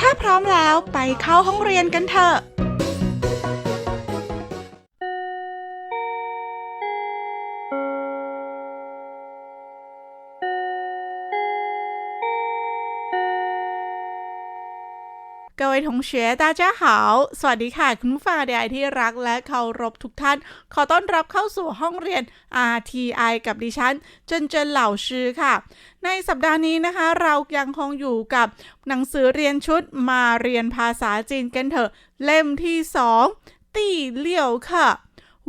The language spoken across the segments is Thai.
ถ้าพร้อมแล้วไปเข้าห้องเรียนกันเถอะ 位同学大家好สวัสดีค่ะ คุณผู้ฟังเดียที่รักและเคารพทุกท่าน ขอต้อนรับเข้าสู่ห้องเรียน RTI กับดิฉัน เจนเจนเหล่าชื่อค่ะ ในสัปดาห์นี้นะคะ เรายังคงอยู่กับหนังสือเรียนชุดมาเรียนภาษาจีนกันเถอะ เล่มที่สองตีเลี่ยวค่ะ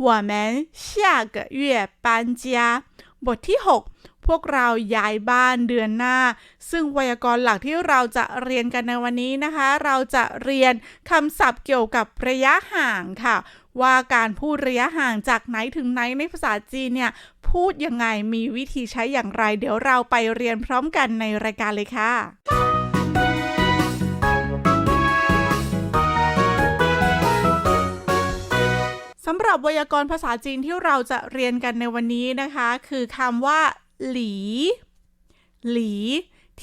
我们下个月搬家บทที่ 6 พวกเราย้ายบ้านเดือนหน้า ซึ่งไวยากรณ์หลักที่เราจะเรียนกันในวันนี้นะคะ เราจะเรียนคำศัพท์เกี่ยวกับระยะห่างค่ะ ว่าการพูดระยะห่างจากไหนถึงไหนในภาษาจีนเนี่ยพูดยังไงมีวิธีใช้อย่างไร เดี๋ยวเราไปเรียนพร้อมกันในรายการเลยค่ะสำหรับไวยากรณ์ภาษาจีนที่เราจะเรียนกันในวันนี้นะคะ คือคำว่า หลี หลี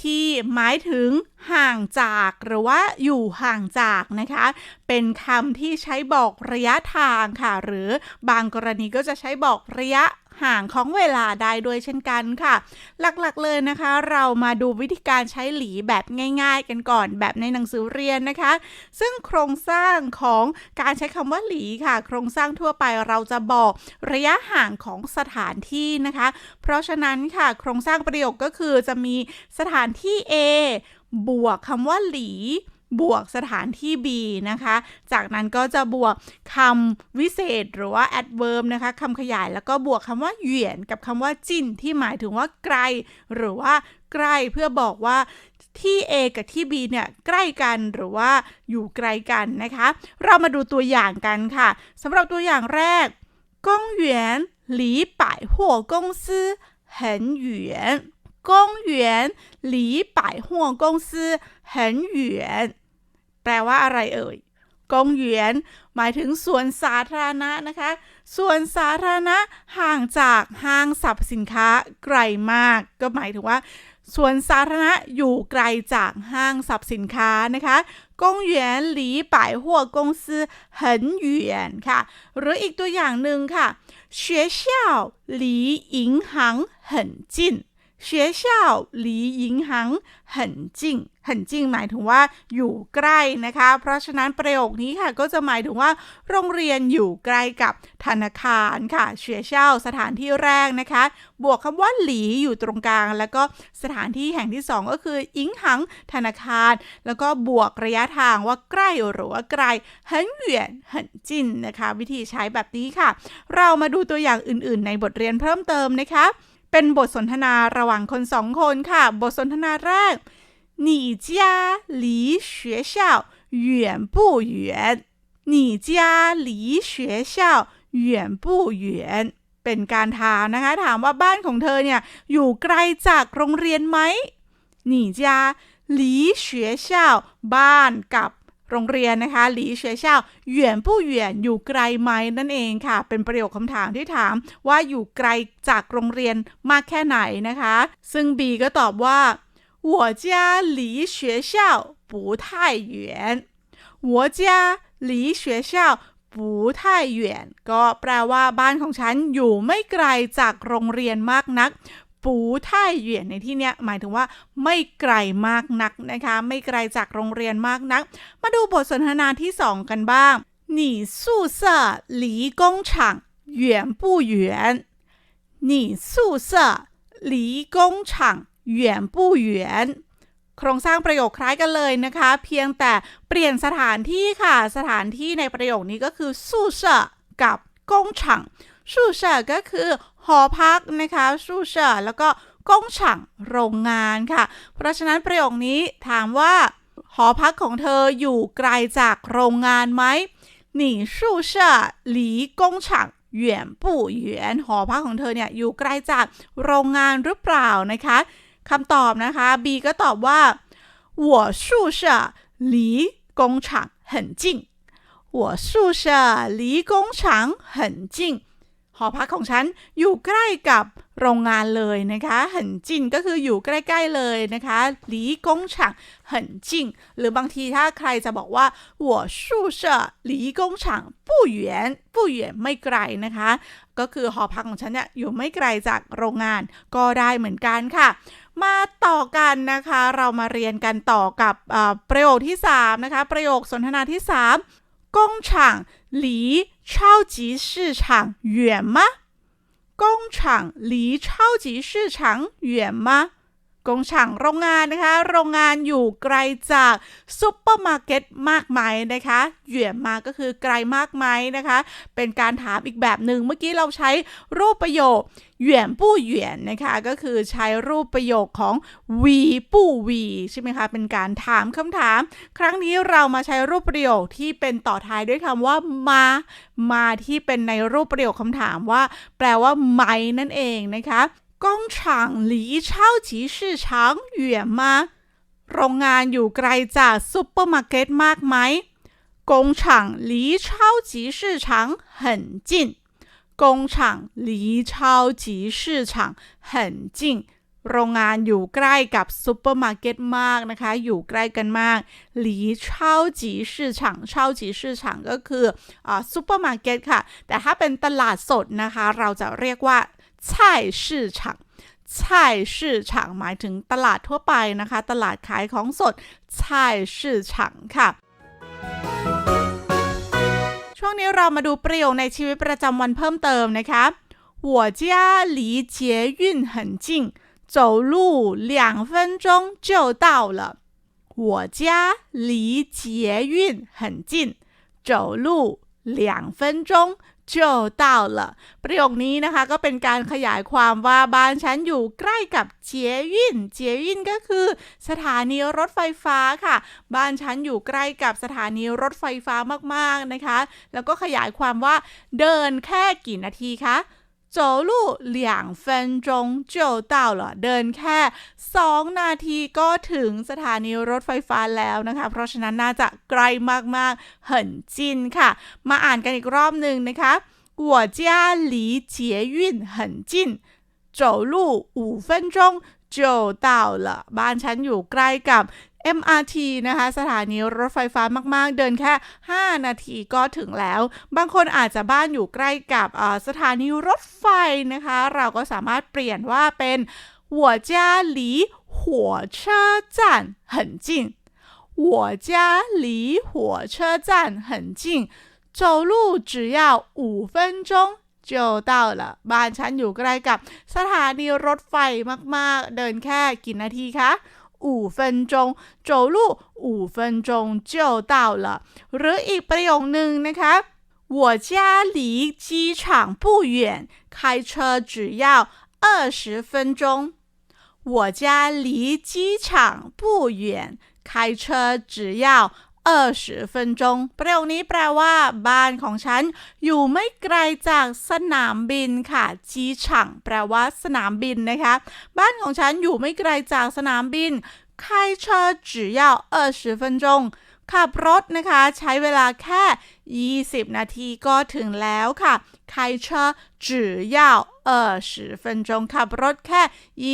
ที่หมายถึงห่างจากหรือว่าอยู่ห่างจากนะคะ เป็นคำที่ใช้บอกระยะทางค่ะ หรือบางกรณีก็จะใช้บอกระยะ ห่างของเวลาได้ด้วยเช่นกันค่ะ หลักๆเลยนะคะ เรามาดูวิธีการใช้หลีแบบง่าย ๆ กันก่อนแบบในหนังสือเรียนนะคะ ซึ่งโครงสร้างของการใช้คำว่าหลีค่ะ โครงสร้างทั่วไปเราจะบอกระยะห่างของสถานที่นะคะ เพราะฉะนั้นค่ะ โครงสร้างประโยคก็คือจะมีสถานที่ A บวกคำว่าหลี บวกสถานที่ be นะคะ จากนั้นก็จะบวกคำวิเศษหรือว่า adverb นะคะคำขยายแล้วก็บวกคำว่าเหยียนกับคำว่าจินที่หมายถึงว่าไกล หรือว่าใกล้เพื่อบอกว่าที่ A กับที่ B เนี่ยใกล้กันหรือว่าอยู่ไกลกันนะคะ เรามาดูตัวอย่างกันค่ะสำหรับตัวอย่างแรกกงเหวียนหลีป่ายหัวกงซื่อ很远公园离百货公司很远แปลว่าอะไรเอ่ยกงเหวียนหมายถึงสวนสาธารณะนะคะสวนสาธารณะห่างจากห้างสรรพสินค้าไกลมาก ก็หมายถึงว่าสวนสาธารณะอยู่ไกลจากห้างสรรพสินค้านะคะ公园离百货公司很远ค่ะ หรืออีกตัวอย่างหนึ่งค่ะ学校离银行很近 学校离银行很近很近หมายถึงว่าอยู่ใกล้นะคะ เพราะฉะนั้นประโยคนี้ค่ะ ก็จะหมายถึงว่า โรงเรียนอยู่ใกล้กับธนาคารค่ะเฉยเช่าสถานที่แรกนะคะ บวกคำว่าหลีอยู่ตรงกลาง แล้วก็สถานที่แห่งที่สองก็คืออิงหังธนาคาร แล้วก็บวกระยะทางว่าใกล้หรือว่าไกล很远很近นะคะ วิธีใช้แบบนี้ค่ะ เรามาดูตัวอย่างอื่น ๆ ในบทเรียนเพิ่มเติมนะคะ เป็นบทสนทนาระหว่างคนสองคนค่ะ บทสนทนาแรก你家离学校远不远你家离学校远不远เป็นการถามนะคะ ถามว่าบ้านของเธอเนี่ย อยู่ไกลจากโรงเรียนไหม你家离学校บ้านกับ โรงเรียนนะคะหลีเฉยเช่าเหวียนผู้เหวียนอยู่ไกลไหมนั่นเองค่ะ เป็นประโยคคำถามที่ถามว่าอยู่ไกลจากโรงเรียนมากแค่ไหนนะคะ ซึ่ง B ก็ตอบว่า我家离学校不太远我家离学校不太远ก็แปลว่าบ้านของฉันอยู่ไม่ไกลจากโรงเรียนมากนัก ปูท่ายเหวียนในที่เนี้ยหมายถึงว่าไม่ไกลมากนักนะคะ ไม่ไกลจากโรงเรียนมากนัก มาดูบทสนทนาที่สองกันบ้าง你宿舍离工厂远不远你宿舍离工厂远不远โครงสร้างประโยคคล้ายกันเลยนะคะ เพียงแต่เปลี่ยนสถานที่ค่ะ สถานที่ในประโยคนี้ก็คือ宿舍กับ工厂宿舍ก็คือ หอพักนะคะ宿舍แล้วก็ กงฉางโรงงานค่ะ เพราะฉะนั้นประโยคนี้ถามว่า หอพักของเธออยู่ไกลจากโรงงานไหม你宿舍离工厂远不远หอพักของเธอเนี่ยอยู่ไกลจากโรงงานหรือเปล่านะคะคำตอบนะคะ B ก็ตอบว่า我宿舍离工厂很近我宿舍离工厂很近 หอพักของฉันอยู่ใกล้กับโรงงานเลยนะคะ很近ก็คืออยู่ใกล้ๆเลยนะคะ离工厂很近หรือบางทีถ้าใครจะบอกว่า我宿舍离工厂不远不远ไม่ไกลนะคะ ก็คือหอพักของฉันเนี่ยอยู่ไม่ไกลจากโรงงานก็ได้เหมือนกันค่ะ มาต่อกันนะคะ เรามาเรียนกันต่อกับอ่าประโยคที่ 3 นะคะ ประโยคสนทนาที่ 3工厂 离超级市场远吗工厂离超级市场远吗กงฉางโรงงานนะคะ โรงงานอยู่ไกลจากซุปเปอร์มาร์เก็ตมากไหมนะคะเหวี่ยนมาก็คือไกลมากไหมนะคะ เป็นการถามอีกแบบหนึ่งเมื่อกี้เราใช้รูปประโยค เหวี่ยนปู้เหวี่ยนนะคะ ก็คือใช้รูปประโยคของวีปู้วีใช่ไหมคะ เป็นการถามคำถาม ครั้งนี้เรามาใช้รูปประโยคที่เป็นต่อท้ายด้วยคำว่ามา มาที่เป็นในรูปประโยคคำถามว่า แปลว่าไหมนั่นเองนะคะ工厂离超级市场远吗โรงงานอยู่ไกลจากซุปเปอร์มาร์เก็ตมากไหม工厂离超级市场很近 工厂离超级市场很近โรงงานอยู่ใกล้กับซุปเปอร์มาร์เก็ตมากนะคะ อยู่ใกล้กันมาก离超级市场超级市场ก็คืออ่าซุปเปอร์มาร์เก็ตค่ะ แต่ถ้าเป็นตลาดสดนะคะ เราจะเรียกว่า菜市场菜市场หมายถึงตลาดทั่วไปนะคะ ตลาดขายของสด菜市场ค่ะ ช่วงนี้เรามาดูประโยคในชีวิตประจำวันเพิ่มเติมนะคะ我家离捷运很近走路两分钟就到了我家离捷运很近走路两分钟 就到了ประโยคนี้นะคะก็เป็นการขยายความว่าบ้านฉันอยู่ใกล้กับเจียยินเจียยินก็คือ สถานีรถไฟฟ้าค่ะ บ้านฉันอยู่ใกล้กับสถานีรถไฟฟ้ามากๆนะคะ แล้วก็ขยายความว่าเดินแค่กี่นาทีคะ 走路两分钟就到了เดินแค่ 2 นาทีก็ถึงสถานีรถไฟฟ้าแล้วนะคะ เพราะฉะนั้นน่าจะไกลมากๆเหินจินค่ะ มาอ่านกันอีกรอบหนึ่งนะคะ我家离捷运很近走路五分钟就到了บ้านฉันอยู่ใกล้กับ MRT นะคะ สถานีรถไฟฟ้ามากๆ เดินแค่ 5 นาทีก็ถึงแล้ว บางคนอาจจะบ้านอยู่ใกล้กับอ่าสถานีรถไฟนะคะ เราก็สามารถเปลี่ยนว่าเป็น我家离火车站很近我家离火车站很近走路只要五分钟就到了บ้านฉันอยู่ใกล้กับสถานีรถไฟมากๆ เดินแค่กี่นาทีคะ 五分钟走路五分钟就到了หรืออีกประโยคนึงนะคะ我家离机场不远开车只要二十分钟我家离机场不远开车只要 二十分钟ประโยคนี้แปลว่า บ้านของฉัน อยู่ไม่ไกลจากสนามบินค่ะจีฉังแปลว่า สนามบินนะคะ บ้านของฉันอยู่ไม่ไกลจากสนามบิน开车只要二十分钟ขับรถนะคะ ใช้เวลาแค่ 20 นาทีก็ถึงแล้วค่ะ开车只要二十分钟ขับรถแค่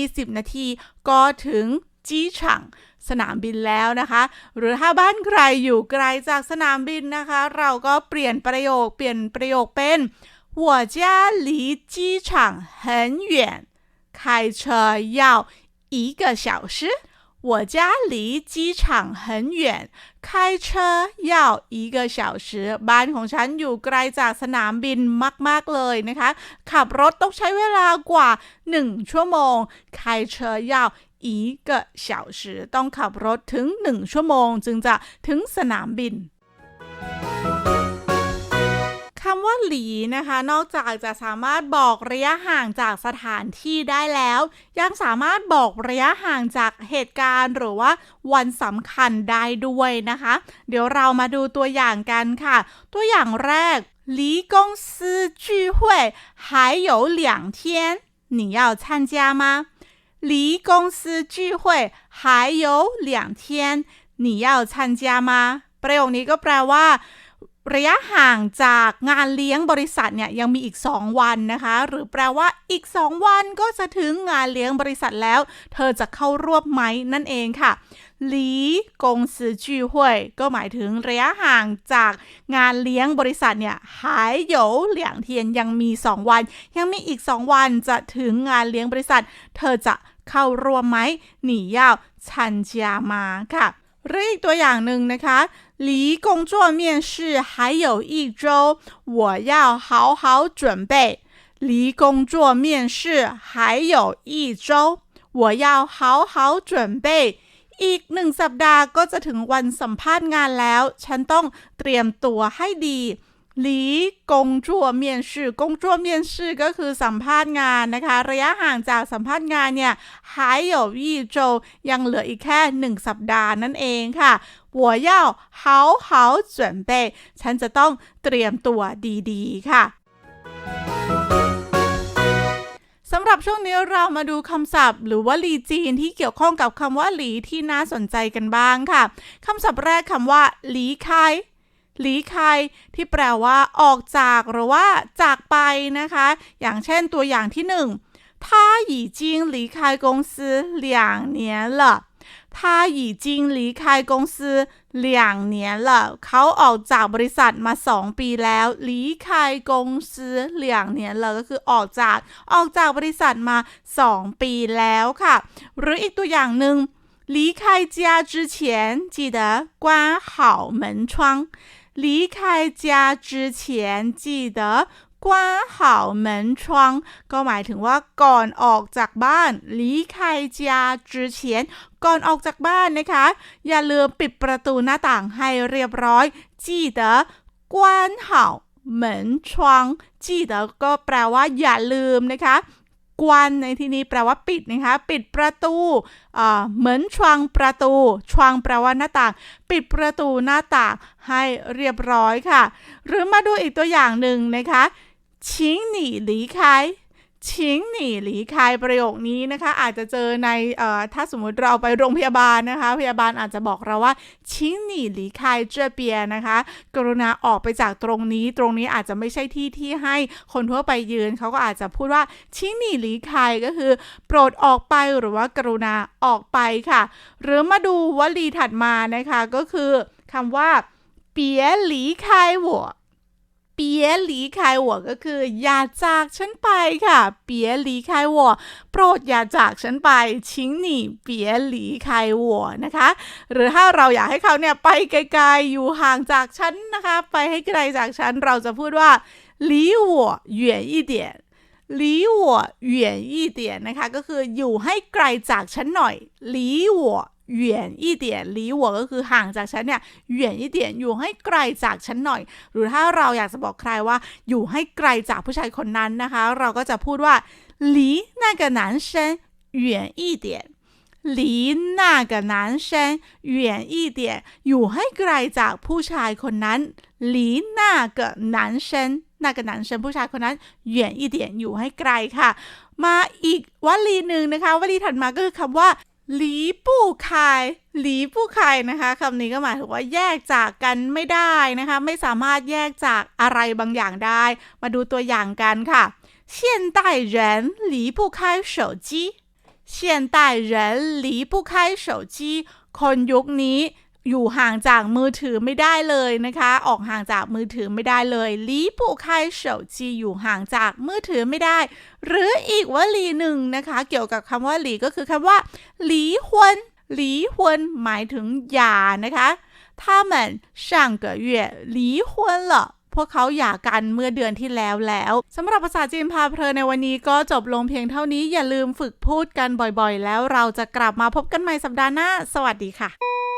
20 นาทีก็ถึงจีฉัง สนามบินแล้วนะคะ หรือถ้าบ้านใครอยู่ไกลจากสนามบินนะคะ เราก็เปลี่ยนประโยคเปลี่ยนประโยคเป็น我家离机场很远开车要一个小时我家离机场很远开车要一个小时บ้านของฉันอยู่ไกลจากสนามบินมาก ๆ เลยนะคะ ขับรถต้องใช้เวลากว่า 1 ชั่วโมง开车要 一个小时ต้องขับรถถึง 1 ชั่วโมง จึงจะถึงสนามบิน คำ ำว่าหลีนะคะ นอกจากจะสามารถบอกระยะห่างจากสถานที่ได้แล้ว ยังสามารถบอกระยะห่างจากเหตุการณ์ หรือว่าวันสำคัญได้ด้วยนะคะ เดี๋ยวเรามาดูตัวอย่างกันค่ะ ตัวอย่างแรก离公司聚会还有两天你要参加吗 离公司聚会还有两天你要参加吗ประโยคนี้ก็แปลว่า ระยะห่างจากงานเลี้ยงบริษัทเนี่ยยังมีอีก 2 วันนะคะ หรือแปลว่าอีก 2 วันก็จะถึงงานเลี้ยงบริษัทแล้ว เธอจะเข้าร่วมไหมนั่นเองค่ะหลีกงซือจีฮวยก็หมายถึงระยะห่างจากงานเลี้ยงบริษัทเนี่ยหายโหยวเหลียงเทียนยังมี 2 วัน ยังมีอีก 2 วันจะถึงงานเลี้ยงบริษัท เธอจะ เข้าร่วมไหมหนียาวชันจามาค่ะหรืออีกตัวอย่างหนึ่งนะคะ离工作面试还有一周，我要好好准备。离工作面试还有一周，我要好好准备。อีกหนึ่งสัปดาห์ก็จะถึงวันสัมภาษณ์งานแล้ว ฉันต้องเตรียมตัวให้ดี หลีกงจัวเมียนชื่อกงจัวเมียนชื่อก็คือสัมภาษณ์งานนะคะ ระยะห่างจากสัมภาษณ์งานเนี่ยหายยวีโจยังเหลืออีกแค่ 1 สัปดาห์นั่นเองค่ะหัวเย่าเฮาเฮาเฉินเป้ฉันจะต้องเตรียมตัวดีๆ ค่ะสำหรับช่วงนี้เรามาดูคำศัพท์ หรือว่าลีจีนที่เกี่ยวข้องกับคำว่าหลีที่น่าสนใจกันบ้างค่ะคำศัพท์แรกคำว่าหลีคาย หลีคายที่แปลว่า ออกจากหรือว่าจากไปนะคะ อย่างเช่นตัวอย่างที่หนึ่ง他已经离开公司两年了他已经离开公司两年了เขาออกจากบริษัทมาสองปีแล้ว离开公司两年了ก็คือออกจากออกจากบริษัทมาสองปีแล้วค่ะ หรืออีกตัวอย่างหนึ่ง离开家之前记得关好门窗 离开家之前记得关好门窗ก็หมายถึงว่าก่อนออกจากบ้าน离开家之前ก่อนออกจากบ้านนะคะ อย่าลืมปิดประตูหน้าต่างให้เรียบร้อย记得关好门窗记得ก็แปลว่าอย่าลืมนะคะ กวนในที่นี้แปลว่าปิดนะคะปิดประตูเหมือนชวังประตูชวังแปลว่าหน้าต่าง ปิดประตูหน้าต่างให้เรียบร้อยค่ะ หรือมาดูอีกตัวอย่างหนึ่งนะคะชิงหนีหลีคาย ชิงหนีหลีคายประโยคนี้นะคะ อาจจะเจอในเอ่อถ้าสมมุติเราไปโรงพยาบาลนะคะ พยาบาลอาจจะบอกเราว่าชิงหนีหลีคายเจเปียนะคะ กรุณาออกไปจากตรงนี้ ตรงนี้อาจจะไม่ใช่ที่ที่ให้คนทั่วไปยืนเขาก็อาจจะพูดว่าชิงหนีหลีคายก็คือ โปรดออกไปหรือว่ากรุณาออกไปค่ะ หรือมาดูวลีถัดมานะคะก็คือคำว่าเปียหลีคายหัว เปียก็คือ อย่าจากฉันไปค่ะ เปียหายหัโปรดอย่าจากฉันไป请你别离开我นะคะ หรือถ้าเราอยากให้เขาเนี่ยไปไกลๆอยู่ห่างจากฉันนะคะ ไปให้ไกลจากฉันเราจะพูดว่าหลีหัวเหวี่อีเดียลีหัวเหวี่อีเดียนะคะ ก็คืออยู่ให้ไกลจากฉันหน่อยหลีหัว 远一点离我ก็คือห่างจากฉันเนี่ย远一点อยู่ให้ไกลจากฉันหน่อย หรือถ้าเราอยากจะบอกใครว่า อยู่ให้ไกลจากผู้ชายคนนั้นนะคะ เราก็จะพูดว่า离那个男生远一点离那个男生远一点อยู่ให้ไกลจากผู้ชายคนนั้น离那个男生那个男生ผู้ชายคนนั้น远一点อยู่ให้ไกลค่ะ มาอีกวลีหนึ่งนะคะวลีถัดมาก็คือคำว่า หลีปู่คายหลีปู่คายนะคะคำนี้ก็หมายถึงว่าแยกจากกันไม่ได้นะคะ ไม่สามารถแยกจากอะไรบางอย่างได้ มาดูตัวอย่างกันค่ะ现代人离不开手机现代人离不开手机คนยุคนี้ อยู่ห่างจากมือถือไม่ได้เลยนะคะ ออกห่างจากมือถือไม่ได้เลยลีปุไคเฉีวจีอยู่ห่างจากมือถือไม่ได้ หรืออีกวลีหนึ่งนะคะ เกี่ยวกับคำว่าหลีก็คือคำว่าหลีฮวนหลีฮวนหมายถึงหย่านะคะถ้าเหมือนช่างเกอเย่หลีฮวนเหรอพวกเขาหย่ากันเมื่อเดือนที่แล้วแล้วสำหรับภาษาจีนพาเพลในวันนี้ก็จบลงเพียงเท่านี้อย่าลืมฝึกพูดกันบ่อยๆ แล้วเราจะกลับมาพบกันใหม่สัปดาห์หน้า สวัสดีค่ะ